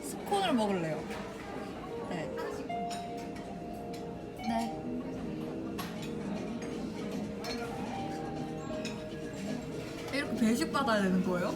스콘을 먹을래요. 네. 네. 이렇게 배식 받아야 되는 거예요?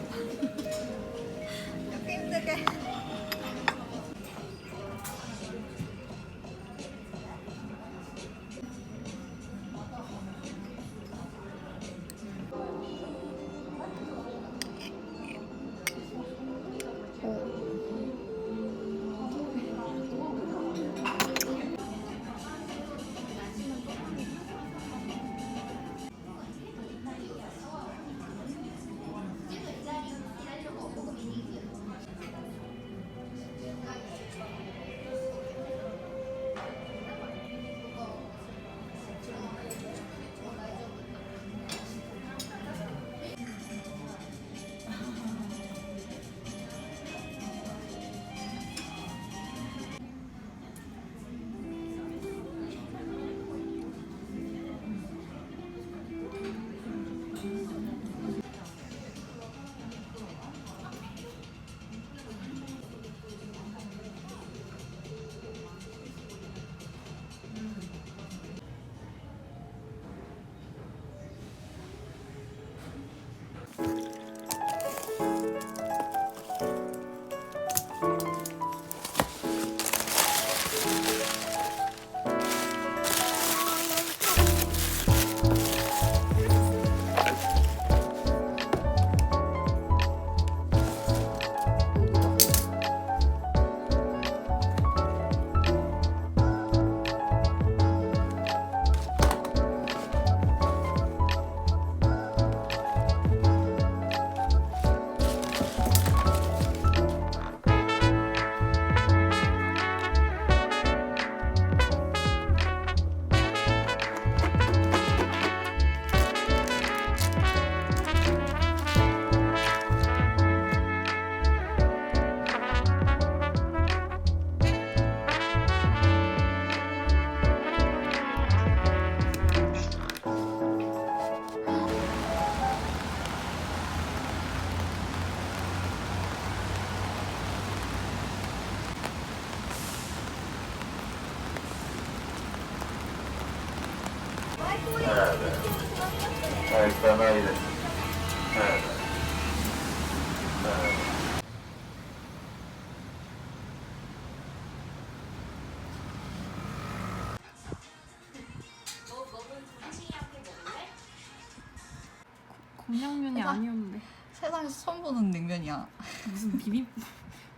곰냥면이 해봐. 아니었는데 세상에서 처음 보는 냉면이야. 무슨 비빔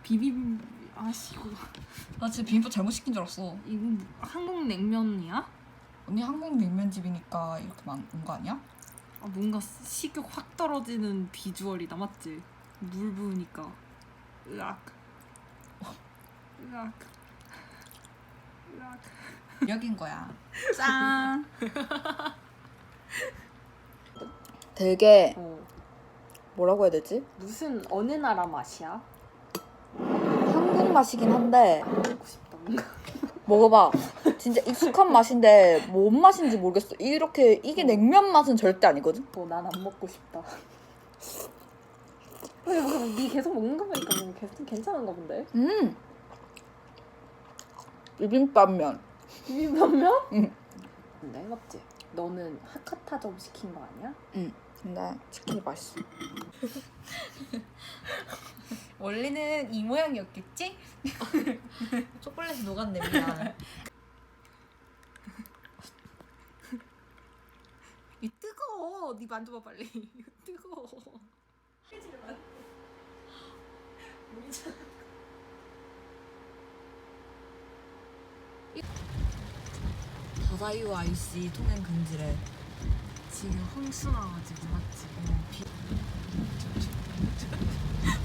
비빔 아씨 이거 나 진짜 비빔밥 잘못 시킨 줄 알았어. 이거 한국 냉면이야? 언니 한국 냉면집이니까 이렇게 온거 아니야? 아, 뭔가 식욕 확 떨어지는 비주얼이다 맞지? 물 부으니까 으악 으악 으악 여긴 거야. 짠. 되게 어 뭐라고 해야 되지? 무슨 어느 나라 맛이야? 한국 맛이긴 한데 먹고 싶다 뭔가 먹어봐. 진짜 익숙한 맛인데 뭔 맛인지 모르겠어. 이렇게 이게 냉면 맛은 절대 아니거든. 어 난 안 먹고 싶다 근데 뭐, 니 계속 먹는 거 보니까 뭐 계속 괜찮은가 본데? 음. 비빔밥면. 비빔밥면? 응. 근데 맞지? 너는 하카타점 시킨 거 아니야? 근데 치킨이 맛있어. 원래는 이 모양이었겠지? 초콜릿이 녹았네 미안 이 뜨거워 니 만져봐 빨리 이거 뜨거워 다다이오 아이씨 통행 금지래. 지금 홍수 나가지고 맞지?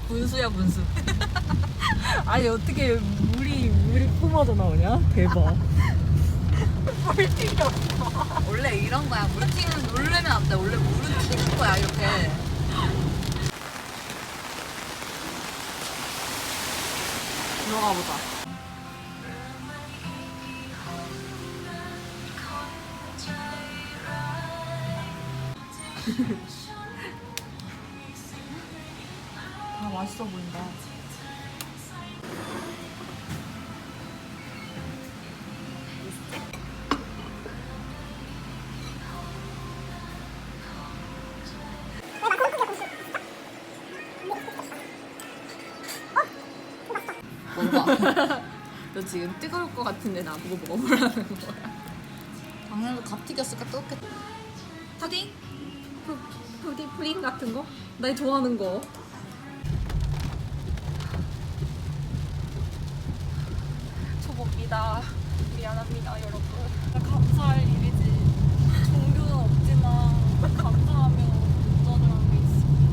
분수야 분수. 아니 어떻게 물이 물이 뿜어져 나오냐? 대박. 물튀겨. 원래 이런 거야. 물튀기는 누르면 안 돼. 원래 물은 튀는 거야 이렇게. 들어가 보자. 아 맛있어 보인다. 너 지금 뜨거울 것 같은데 나보고 먹어보라는 거야. 작년에도 밥 튀겼을까 뜨겁겠다. 푸딩? 푸, 푸딩 푸딩 같은 거? 나 좋아하는 거. 초봅니다. 미안합니다, 여러분. 감사할 일이지. 종교는 없지만 감사하며 운전을 하고 있습니다.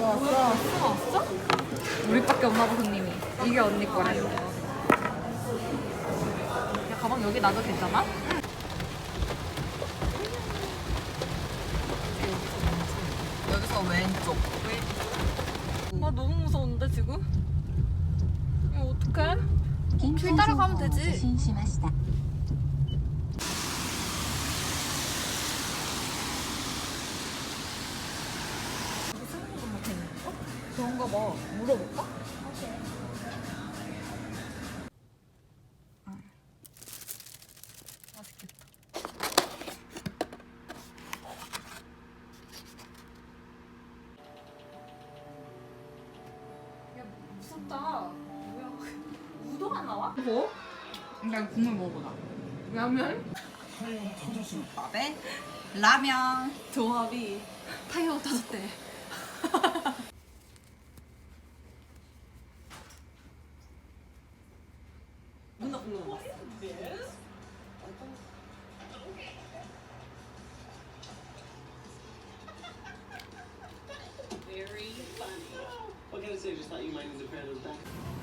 왔어 왔어 왔어 왔어? 우리밖에 없나봐 손님이 이게 언니 거래 야 가방 여기 놔도 괜찮아? 여기서 왼쪽. 아 너무 무서운데 지금? 이거 어떡해? 어, 길 따라가면 되지. 심심하시다. 그런가 봐. 물어볼까? 무섭다. 뭐야? 우도가 나와? 뭐? 일단 국물 먹어보자. 라면? 밥에 라면. 조합이 타이어 터졌대. I say? Just thought you might need to pair those back.